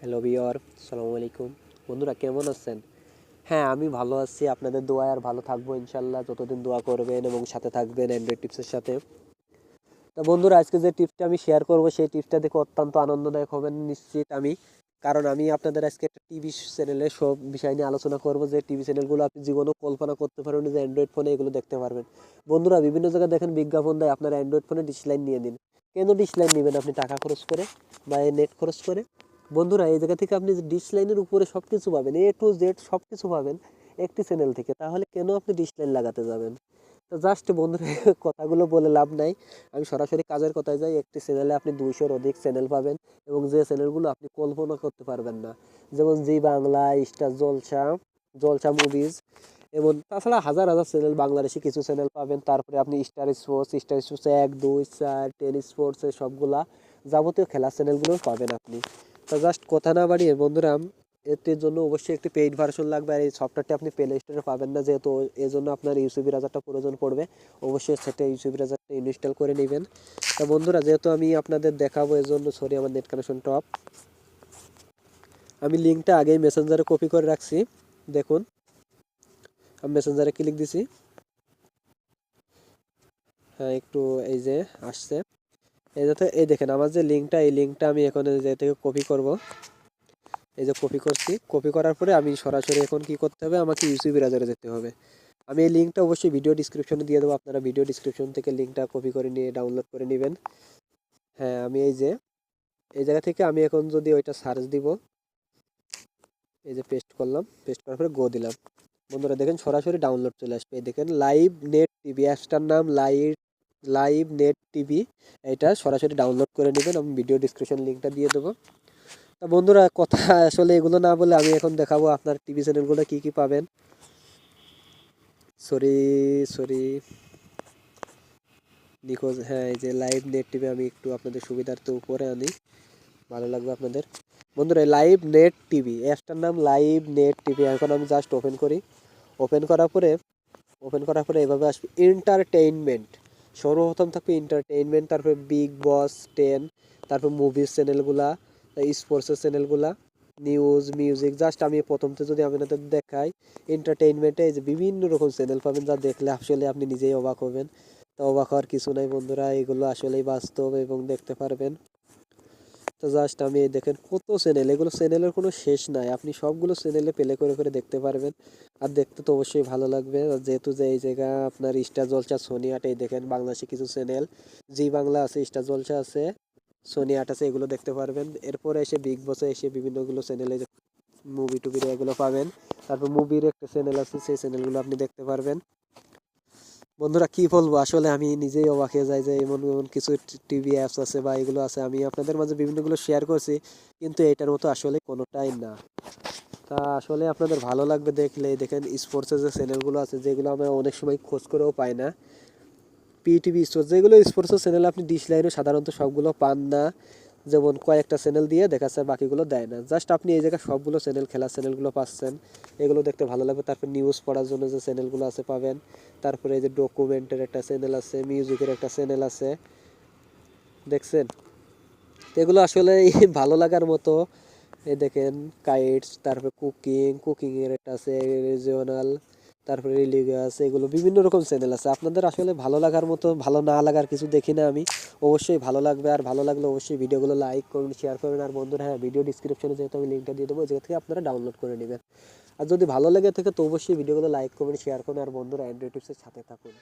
Hello বিয়র সালামু আলাইকুম। বন্ধুরা, কেমন আছেন? হ্যাঁ আমি ভালো আছি। আপনাদের দোয়ায় আর ভালো থাকব ইনশাল্লাহ যতদিন দোয়া করবেন এবং সাথে থাকবেন অ্যান্ড্রয়েড টিপসের সাথে। তো বন্ধুরা, আজকে যে টিপসটা আমি শেয়ার করব, সেই টিপসটা দেখে অত্যন্ত আনন্দদায়ক হবেন নিশ্চিত আমি। কারণ আমি আপনাদের আজকে একটা টিভি চ্যানেলে সব বিষয় নিয়ে আলোচনা করব। যে টিভি চ্যানেলগুলো আপনি জীবনেও কল্পনা করতে পারবেন যে অ্যান্ড্রয়েড ফোনে এগুলো দেখতে পারবেন। বন্ধুরা, বিভিন্ন জায়গায় দেখেন বিজ্ঞাপন দেয়, আপনার অ্যান্ড্রয়েড ফোনে ডিশ লাইন নিয়ে নিন। কেন ডিশ লাইন নেবেন আপনি? টাকা খরচ করে বা নেট খরচ করে? বন্ধুরা, এই জায়গা থেকে আপনি ডিশ লাইনের উপরে সব কিছু পাবেন এ টু জেড সব কিছু পাবেন একটি চ্যানেল থেকে, তাহলে কেন আপনি ডিশ লাইন লাগাতে যাবেন? তো জাস্ট বন্ধুরা, কথাগুলো বলে লাভ নাই। আমি সরাসরি কাজের কথায় যাই, একটি চ্যানেলে আপনি দুইশোর অধিক চ্যানেল পাবেন এবং যে চ্যানেলগুলো আপনি কল্পনা করতে পারবেন না, যেমন জি বাংলা স্টার জলসা জলসা মুভিজ এবং তাছাড়া হাজার হাজার চ্যানেল বাংলাদেশি কিছু চ্যানেল পাবেন। তারপরে আপনি স্টার স্পোর্টস স্টার স্পোর্টস এক, দুই, চার টেন স্পোর্টস সবগুলা যাবতীয় খেলার চ্যানেলগুলো পাবেন আপনি। তো জাস্ট কথা না বাড়িয়ে, বন্ধুরা এটির জন্য অবশ্যই একটি পেইড ভার্সন লাগবে আর এই সফটওয়্যারটি আপনি প্লে স্টোরে পাবেন না যেহেতু এই জন্য আপনার ইউসিবি রাজারটা প্রয়োজন পড়বে। অবশ্যই সেটা ইউসিবি রাজারটা ইনস্টল করে নেবেন। তা বন্ধুরা, যেহেতু আমি আপনাদের দেখাবো এর জন্য সরি আমার নেট কানেকশন টপ। আমি লিঙ্কটা আগেই মেসেঞ্জারে কপি করে রাখছি। দেখুন, আমি মেসেঞ্জারে ক্লিক দিছি। হ্যাঁ একটু এই যে আসছে। এই যাতে এই দেখেন আমার যে লিঙ্কটা এই লিঙ্কটা আমি এখন এই যে থেকে কপি করব। এই যে কপি করছি কপি করার পরে আমি সরাসরি এখন কি করতে হবে? আমাকে ইউসিবি রাজারে যেতে হবে। আমি এই লিঙ্কটা অবশ্যই ভিডিও ডিসক্রিপশনে দিয়ে দেবো। আপনারা ভিডিও ডিসক্রিপশন থেকে লিঙ্কটা কপি করে নিয়ে ডাউনলোড করে নেবেন। হ্যাঁ আমি এই যে, এই জায়গা থেকে আমি এখন যদি ওইটা সার্চ দিব, এই যে পেস্ট করলাম পেস্ট করার পরে গো দিলাম। বন্ধুরা দেখেন সরাসরি ডাউনলোড চলে আসবে। এই দেখেন লাইভ নেট টিভি অ্যাপসটার নাম লাইভ লাইভ নেট টিভি এটা সরাসরি ডাউনলোড করে নেবেন। আমি ভিডিও ডিসক্রিপশন লিঙ্কটা দিয়ে দেবো। তা বন্ধুরা, কথা আসলে এগুলো না বলে আমি এখন দেখাবো আপনার টিভি চ্যানেলগুলো কী কী পাবেন। সরি সরি নিখোঁজ হ্যাঁ এই যে লাইভ নেট টিভি আমি একটু আপনাদের সুবিধার্থে উপরে আনি। ভালো লাগবে আপনাদের। বন্ধুরা লাইভ নেট টিভি অ্যাপসটার নাম লাইভ নেট টিভি এখন আমি জাস্ট ওপেন করি। ওপেন করার পরে ওপেন করার পরে এভাবে আসবে। এন্টারটেইনমেন্ট সর্বপ্রথম থাকবে এন্টারটেইনমেন্ট তারপরে বিগ বস টেন তারপর মুভিজ চ্যানেলগুলা স্পোর্টসের চ্যানেলগুলা নিউজ মিউজিক জাস্ট আমি প্রথমতে যদি আপনাদের দেখাই এন্টারটেইনমেন্টে এই যে বিভিন্ন রকম চ্যানেল পাবেন, যা দেখলে আসলে আপনি নিজেই অবাক হবেন। তো অবাক হওয়ার কিছু নাই বন্ধুরা, এগুলো আসলেই বাস্তব এবং দেখতে পারবেন। তো জাস্ট আমি এই দেখেন কত চ্যানেল এগুলো চ্যানেলের কোনো শেষ নাই। আপনি সবগুলো চ্যানেলে প্লে করে করে দেখতে পারবেন। আর দেখতে তো অবশ্যই ভালো লাগবে। আর যেহেতু যে এই জায়গা আপনার স্টার জলসা সোনি আট এই দেখেন বাংলাদেশি কিছু চ্যানেল জি বাংলা আছে স্টার জলসা আছে সোনি আট আছে, এগুলো দেখতে পারবেন। এরপরে এসে বিগ বসে এসে বিভিন্নগুলো চ্যানেলে মুভি টুবির এগুলো পাবেন। তারপর মুভির একটা চ্যানেল আছে, সেই চ্যানেলগুলো আপনি দেখতে পারবেন। বন্ধুরা, কি বলব? আসলে আমি নিজেই অবাক হয়ে যাই যে এমন এমন কিছু টিভি অ্যাপস আছে বা এগুলো আছে। আমি আপনাদের মাঝে বিভিন্নগুলো শেয়ার করছি, কিন্তু এটার মতো আসলে কোনোটাই না। তা আসলে আপনাদের ভালো লাগবে দেখলে। দেখেন স্পোর্টসের যে চ্যানেলগুলো আছে, যেগুলো আমরা অনেক সময় খোঁজ করেও পাই না। পিটিভি স্পোর্টস যেগুলো স্পোর্টসের চ্যানেল আপনি ডিশ লাইনে সাধারণত সবগুলো পান না। যেমন কয়েকটা চ্যানেল দিয়ে দেখা যাচ্ছে বাকিগুলো দেয় না। জাস্ট আপনি এই জায়গায় সবগুলো চ্যানেল খেলার চ্যানেলগুলো পাচ্ছেন। এগুলো দেখতে ভালো লাগবে। তারপর নিউজ পড়ার জন্য যে চ্যানেলগুলো আছে পাবেন। তারপরে এই যে ডকুমেন্টের একটা চ্যানেল আছে মিউজিকের একটা চ্যানেল আছে। দেখছেন? এগুলো আসলে ভালো লাগার মতো। এই দেখেন কাইটস তারপরে কুকিং কুকিংয়ের একটা আছে রিজিওনাল তারপরে রিলিগাস এগুলো বিভিন্ন রকম চ্যানেল আছে। আপনাদের আসলে ভালো লাগার মতো, ভালো না লাগার কিছু দেখি না আমি। অবশ্যই ভালো লাগবে, আর ভালো লাগলে অবশ্যই ভিডিওগুলো লাইক করুন শেয়ার করবেন আর বন্ধুরা হ্যাঁ ভিডিও ডিসক্রিপশনে যেহেতু আমি লিঙ্কটা দিয়ে দেবো যেটা থেকে আপনারা ডাউনলোড করে নেবেন। আর যদি ভালো লেগে থাকে, তো অবশ্যই ভিডিওগুলো লাইক করবেন শেয়ার করুন। আর বন্ধুরা অ্যান্ড্রয়েড টিপসের সাথে থাকুন।